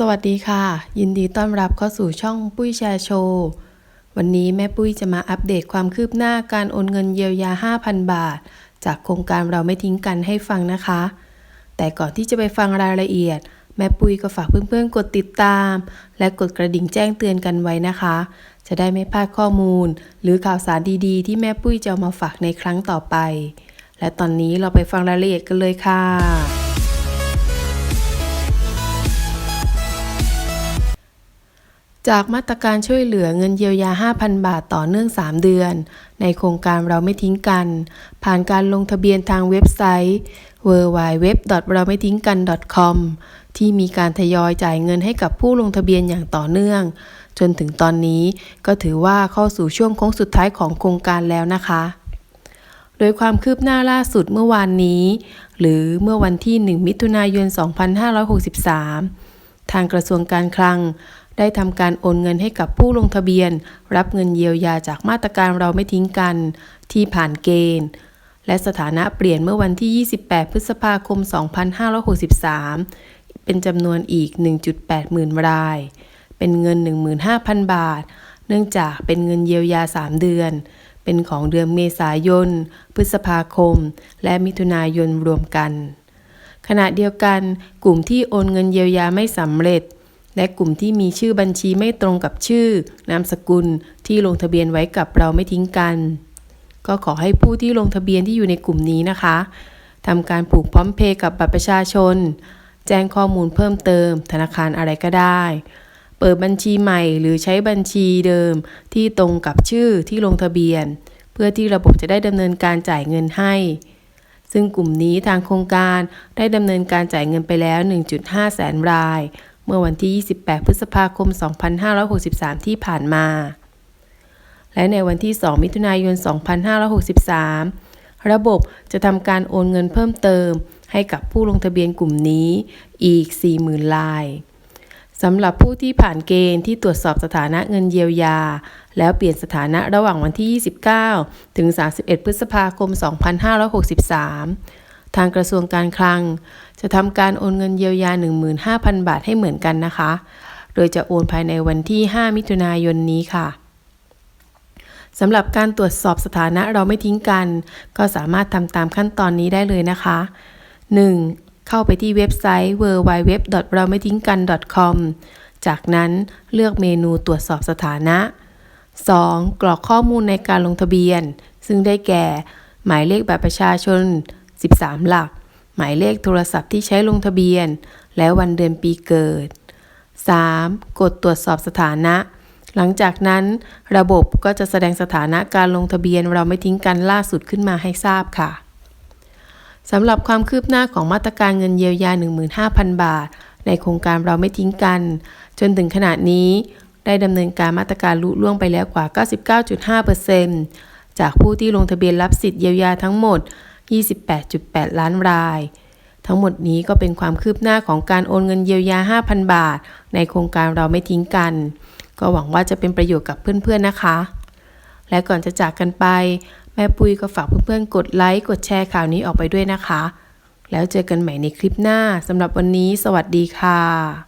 สวัสดีค่ะ ยินดีต้อนรับเข้าสู่ช่องปุ้ยแชร์โชว์ วันนี้แม่ปุ้ยจะมาอัปเดตความคืบหน้าการโอนเงินเยียวยา 5,000 บาท จากโครงการเราไม่ทิ้งกันให้ฟังนะคะ แต่ก่อนที่จะไปฟังรายละเอียด แม่ปุ้ยก็ฝากเพื่อนๆ กดติดตาม และกดกระดิ่งแจ้งเตือนกันไว้นะคะ จะได้ไม่พลาดข้อมูล หรือข่าวสารดีๆ ที่แม่ปุ้ยจะามาฝากในครั้งต่อไป และตอนนี้เราไปฟังรายละเอียดกันเลยค่ะ จากมาตรการช่วยเหลือเงินเยียวยา 5,000 บาทต่อเนื่อง 3 เดือน ในโครงการเราไม่ทิ้งกัน ผ่านการลงทะเบียนทางเว็บไซต์ www เราไม่ทิ้งกัน com ที่มีการทยอยจ่ายเงินให้กับผู้ลงทะเบียนอย่างต่อเนื่อง จนถึงตอนนี้ก็ถือว่าเข้าสู่ช่วงโค้งสุดท้ายของโครงการแล้วนะคะ โดยความคืบหน้าล่าสุดเมื่อวานนี้ หรือเมื่อวันที่ 1 มิถุนายน 2563 ทางกระทรวงการคลัง ได้ทำการโอนเงินให้กับผู้ลงทะเบียน รับเงินเยียวยาจากมาตรการเราไม่ทิ้งกัน ที่ผ่านเกณฑ์ และสถานะเปลี่ยนเมื่อวันที่ 28 พฤษภาคม 2563 เป็นจำนวนอีก 1.8 หมื่นราย เป็นเงิน 15,000 บาท เนื่องจากเป็นเงินเยียวยา 3 เดือน เป็นของเดือนเมษายน พฤษภาคม และมิถุนายนรวมกันขณะเดียวกัน กลุ่มที่โอนเงินเยียวยาไม่สำเร็จ และกลุ่มที่มีชื่อบัญชีไม่ตรงกับชื่อนามสกุลที่ลงทะเบียนไว้กับเราไม่ทิ้งกัน ก็ขอให้ผู้ที่ลงทะเบียนที่อยู่ในกลุ่มนี้นะคะทำการผูกพร้อมเพย์กับบัตรประชาชน แจ้งข้อมูลเพิ่มเติม ธนาคารอะไรก็ได้ เปิดบัญชีใหม่หรือใช้บัญชีเดิมที่ตรงกับชื่อที่ลงทะเบียน เพื่อที่ระบบจะได้ดำเนินการจ่ายเงินให้ซึ่งกลุ่มนี้ทางโครงการได้ดำเนินการจ่ายเงินไปแล้ว 1.5 แสนราย เมื่อวันที่ 28 พฤษภาคม 2563 ที่ผ่านมา และในวันที่ 2 มิถุนายน 2563 ระบบจะทำการโอนเงินเพิ่มเติม ให้กับผู้ลงทะเบียนกลุ่มนี้อีก 40,000 ลายสำหรับผู้ที่ผ่านเกณฑ์ที่ตรวจสอบสถานะเงินเยียวยา แล้วเปลี่ยนสถานะระหว่างวันที่ 29 ถึง 31 พฤษภาคม 2563 ทางกระทรวงการคลัง จะทำการโอนเงินเยียวยา 15,000 บาทให้เหมือนกันนะคะ โดยจะโอนภายในวันที่ 5 มิถุนายนนี้ค่ะสำหรับการตรวจสอบสถานะเราไม่ทิ้งกัน ก็สามารถทำตามขั้นตอนนี้ได้เลยนะคะ 1. เข้าไปที่เว็บไซต์ www เราไม่ทิ้งกัน com จากนั้นเลือกเมนูตรวจสอบสถานะ 2. กรอกข้อมูลในการลงทะเบียน ซึ่งได้แก่ หมายเลขบัตรประชาชน 13 หลัก หมายเลขโทรศัพท์ที่ใช้ลงทะเบียน และวันเดือนปีเกิด 3. กดตรวจสอบสถานะ หลังจากนั้น ระบบก็จะแสดงสถานะการลงทะเบียนเราไม่ทิ้งกันล่าสุดขึ้นมาให้ทราบค่ะสำหรับความคืบหน้าของมาตรการเงินเยียวยา 15,000 บาท ในโครงการเราไม่ทิ้งกัน จนถึงขณะนี้ได้ดำเนินการมาตรการลุล่วงไปแล้วกว่า 99.5%จากผู้ที่ลงทะเบียนรับสิทธิ์เยียวยาทั้งหมด 28.8 ล้านราย ทั้งหมดนี้ก็เป็นความคืบหน้าของการโอนเงินเยียวยา 5,000 บาท ในโครงการเราไม่ทิ้งกัน ก็หวังว่าจะเป็นประโยชน์กับเพื่อนๆนะคะ และก่อนจะจากกันไป แม่ปุ้ยก็ฝากเพื่อนๆ กดไลค์กดแชร์ข่าวนี้ออกไปด้วยนะคะ แล้วเจอกันใหม่ในคลิปหน้าสำหรับวันนี้ สวัสดีค่ะ